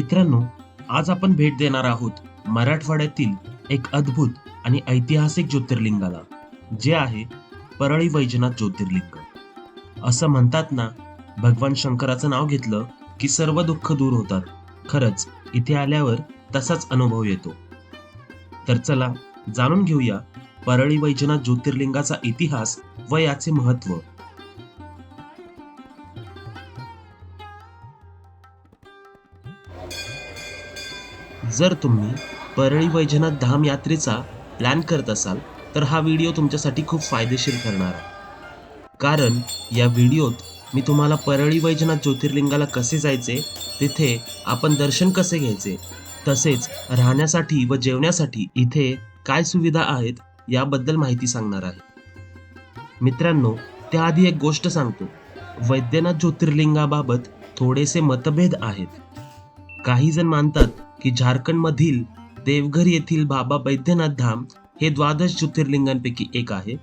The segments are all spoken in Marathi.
मित्रांनो आज आपण भेट देणार आहोत मराठवाड्यातील एक अद्भुत आणि ऐतिहासिक ज्योतिर्लिंगाला जे आहे परळी वैजनाथ ज्योतिर्लिंग. असं म्हणतात ना भगवान शंकराचं नाव घेतलं की सर्व दुःख दूर होतात. खरंच इथे आल्यावर तसाच अनुभव येतो. तर चला जाणून घेऊया परळी वैजनाथ ज्योतिर्लिंगाचा इतिहास व याचे महत्त्व. जर तुम्ही परळी वैजनाथ धाम यात्रेचा प्लॅन करत असाल तर हा व्हिडिओ तुमच्यासाठी खूप फायदेशीर ठरणार आहे. कारण या व्हिडिओत मी तुम्हाला परळी वैजनाथ ज्योतिर्लिंगाला कसे जायचे तिथे आपण दर्शन कसे घ्यायचे तसेच राहण्यासाठी व जेवण्यासाठी इथे काय सुविधा आहेत याबद्दल माहिती सांगणार आहे. मित्रांनो त्याआधी एक गोष्ट सांगतो. वैद्यनाथ ज्योतिर्लिंगाबाबत थोडेसे मतभेद आहेत. काही जण मानतात की झारखंडमधील देवघर येथील बाबा बैद्यनाथ धाम हे द्वादश ज्योतिर्लिंगांपैकी एक आहे.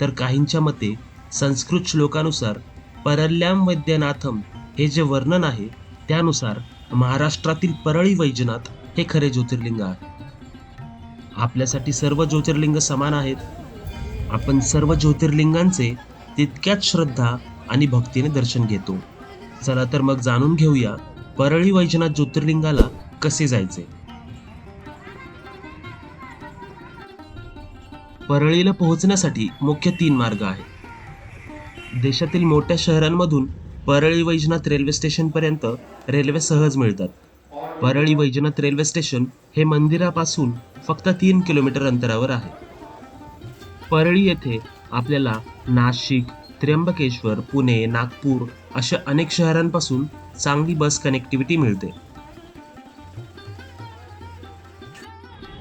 तर काहींच्या मते संस्कृत श्लोकानुसार परल्याम वैद्यनाथम हे जे वर्णन आहे त्यानुसार महाराष्ट्रातील परळी वैजनाथ हे खरे ज्योतिर्लिंग आहे. आपल्यासाठी सर्व ज्योतिर्लिंग समान आहेत. आपण सर्व ज्योतिर्लिंगांचे तितक्याच श्रद्धा आणि भक्तीने दर्शन घेतो. चला तर मग जाणून घेऊया परळी वैजनाथ ज्योतिर्लिंगाला कसे जायचे? परळीला पोहोचण्यासाठी मुख्य तीन मार्ग आहेत. देशातील मोठ्या शहरांमधून परळी वैजनाथ रेल्वे स्टेशन पर्यंत रेल्वे सहज मिळतात. परळी वैजनाथ रेल्वे स्टेशन हे मंदिरापासून फक्त तीन किलोमीटर अंतरावर आहे. परळी येथे आपल्याला नाशिक त्र्यंबकेश्वर पुणे नागपूर अशा अनेक शहरांपासून चांगली बस कनेक्टिव्हिटी मिळते.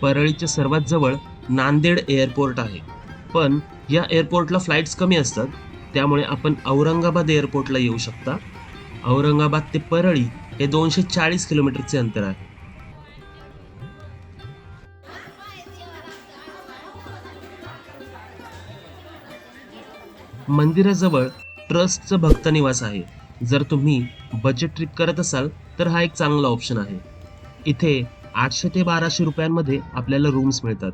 परळीच्या सर्वात जवळ नांदेड एअरपोर्ट आहे. पण या एअरपोर्टला फ्लाईट्स कमी असतात त्यामुळे आपण औरंगाबाद एअरपोर्टला येऊ शकता. औरंगाबाद ते परळी हे दोनशे चाळीस किलोमीटरचे अंतर आहे. मंदिराजवळ ट्रस्टचं भक्त निवास आहे. जर तुम्ही बजेट ट्रिप करत असाल तर हा एक चांगला ऑप्शन आहे. इथे आठशे ते बाराशे रुपयांमध्ये आपल्याला रूम्स मिळतात.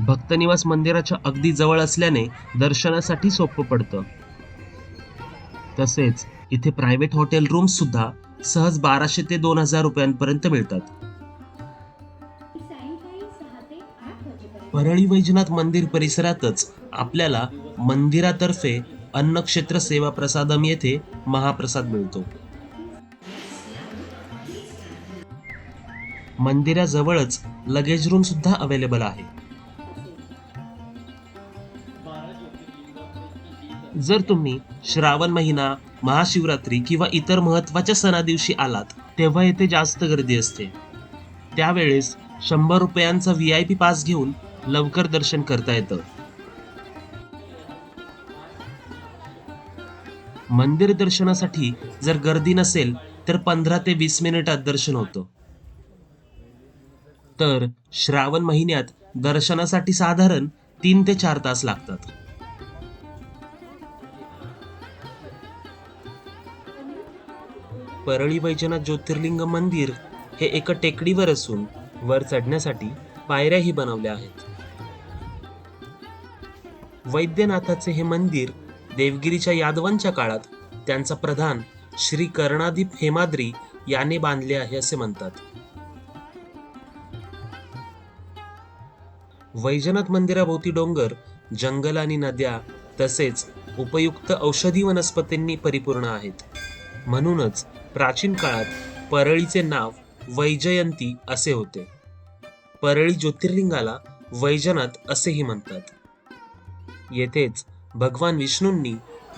भक्तनिवास मंदिराच्या अगदी जवळ असल्याने दर्शनासाठी सोपं पडतं. तसेच इथे प्रायव्हेट हॉटेल रूम्स सुद्धा सहज बाराशे ते दोन हजार रुपयांपर्यंत मिळतात. परळी वैजनाथ मंदिर परिसरातच आपल्याला मंदिरातर्फे अन्नक्षेत्र सेवा प्रसादम येथे महाप्रसाद मिळतो. मंदिराजवळच लगेज रूम सुद्धा अवेलेबल आहे. जर तुम्ही श्रावण महिना महाशिवरात्री किंवा इतर महत्त्वाच्या सणादिवशी आलात तेव्हा येथे जास्त गर्दी असते. त्यावेळेस शंभर रुपयांचा व्ही आय पी पास घेऊन लवकर दर्शन करता येतं. मंदिर दर्शनासाठी जर गर्दी नसेल तर पंधरा ते वीस मिनिटात दर्शन होतं. तर श्रावण महिन्यात दर्शनासाठी साधारण तीन ते चार तास लागतात. परळी वैजनाथ ज्योतिर्लिंग मंदिर हे एका टेकडीवर असून वर चढण्यासाठी पायऱ्याही बनवल्या आहेत. वैद्यनाथाचे हे मंदिर देवगिरीच्या यादवांच्या काळात त्यांचा प्रधान श्री कर्णादीप हेमाद्री याने बांधले आहे असे म्हणतात. वैजनाथ मंदिराभोवती डोंगर जंगल आणि नद्या तसेच उपयुक्त औषधी वनस्पतींनी परिपूर्ण आहेत. म्हणूनच प्राचीन काळात परळीचे नाव वैजयंती असे होते. परळी ज्योतिर्लिंगाला वैजनाथ असेही म्हणतात. येथेच भगवान विष्णूंनी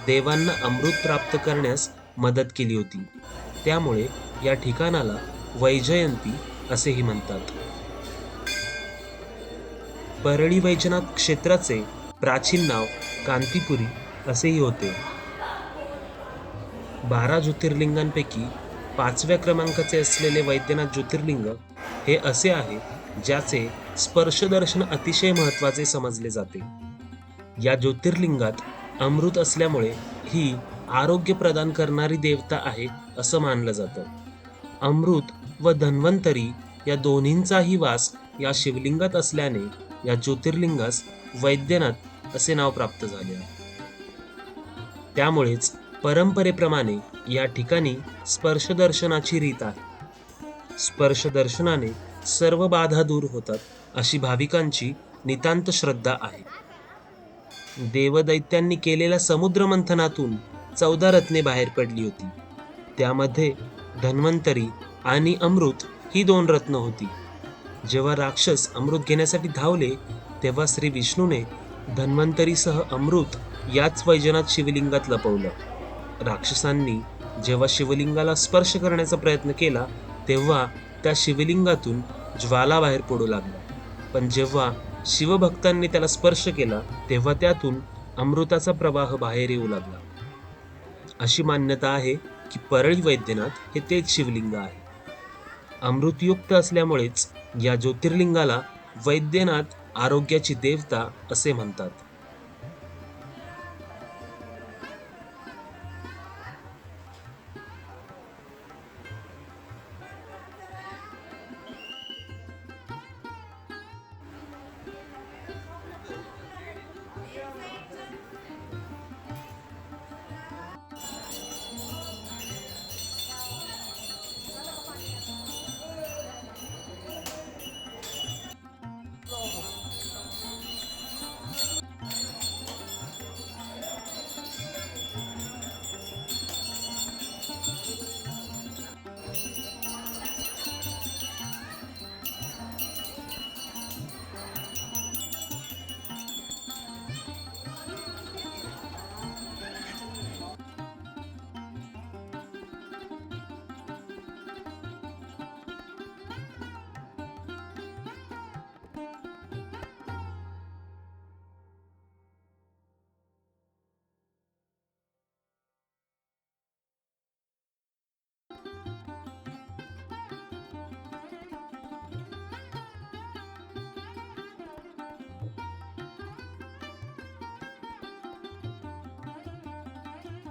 देवांना अमृत प्राप्त करण्यास मदत केली होती. त्यामुळे या ठिकाणाला वैजयंती असेही म्हणतात. परळी वैजनाथ क्षेत्राचे प्राचीन नाव कांतीपुरी असेही होते. बारा ज्योतिर्लिंगांपैकी पाचव्या क्रमांकाचे असलेले वैद्यनाथ ज्योतिर्लिंग हे असे आहे ज्याचे स्पर्शदर्शन अतिशय महत्त्वाचे समजले जाते. या ज्योतिर्लिंगात अमृत असल्यामुळे ही आरोग्य प्रदान करणारी देवता आहे असं मानलं जातं. अमृत व धन्वंतरी या दोन्हींचाही वास या शिवलिंगात असल्याने या ज्योतिर्लिंगास वैद्यनाथ असे नाव प्राप्त झाले आहे. त्यामुळेच परंपरेप्रमाणे या ठिकाणी स्पर्शदर्शनाची रीत आहे. स्पर्शदर्शनाने सर्व बाधा दूर होतात अशी भाविकांची नितांत श्रद्धा आहे. देवदैत्यांनी केलेल्या समुद्र मंथनातून चौदा रत्ने बाहेर पडली होती. त्यामध्ये धन्वंतरी आणि अमृत ही दोन रत्न होती. जेव्हा राक्षस अमृत घेण्यासाठी धावले तेव्हा श्री विष्णूने धन्वंतरीसह अमृत याच वैजनाथ शिवलिंगात लपवलं. राक्षसांनी जेव्हा शिवलिंगाला स्पर्श करण्याचा प्रयत्न केला तेव्हा त्या शिवलिंगातून ज्वाला बाहेर पडू लागला. पण जेव्हा शिवभक्तांनी त्याला स्पर्श केला तेव्हा त्यातून अमृताचा प्रवाह बाहेर येऊ लागला. अशी मान्यता आहे की परळी वैद्यनाथ हे तेच शिवलिंग आहे. अमृतयुक्त असल्यामुळेच या ज्योतिर्लिंगाला वैद्यनाथ आरोग्याची देवता असे म्हणतात.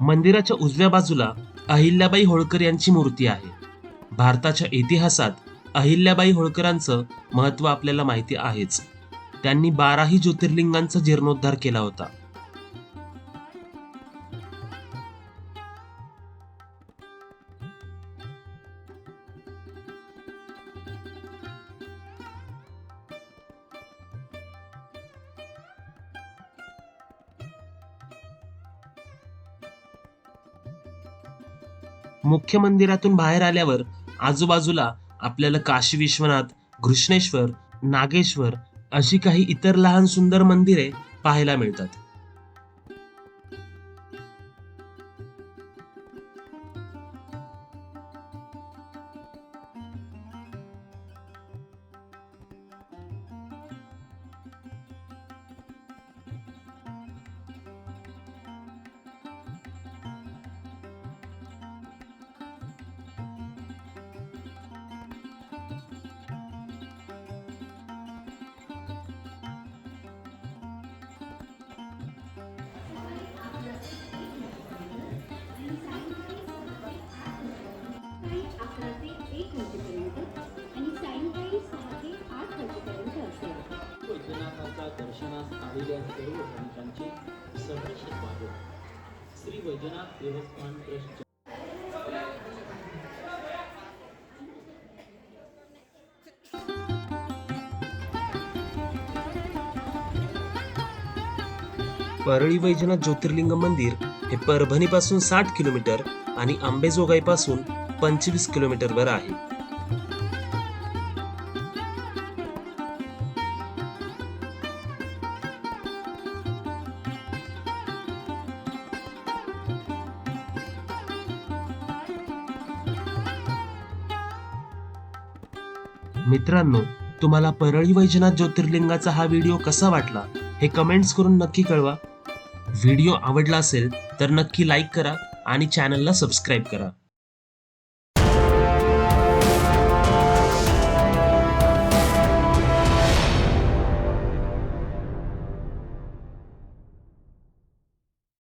मंदिराच्या उजव्या बाजूला अहिल्याबाई होळकर यांची मूर्ती आहे. भारताच्या इतिहासात अहिल्याबाई होळकरांचं महत्त्व आपल्याला माहिती आहेच. त्यांनी बाराही ज्योतिर्लिंगांचा जीर्णोद्धार केला होता. मुख्य मंदिरातून बाहेर आल्यावर आजूबाजूला आपल्याला काशी विश्वनाथ घृष्णेश्वर नागेश्वर अशी काही इतर लहान सुंदर मंदिरे पाहायला मिळतात. आलेल्या सर्व भाविकांचे सहर्ष स्वागत. श्री वैजनाथ देवस्थान ट्रस्ट परळी वैजनाथ ज्योतिर्लिंग मंदिर हे परभणीपासून साठ किलोमीटर आणि आंबेजोगाईपासून पंचवीस किलोमीटरवर आहे. मित्रांनो तुम्हाला परळी वैजनाथ ज्योतिर्लिंगाचा हा व्हिडिओ कसा वाटला हे कमेंट्स करून नक्की कळवा. व्हिडिओ आवडला असेल तर नक्की लाईक करा आणि चॅनलला सबस्क्राईब करा.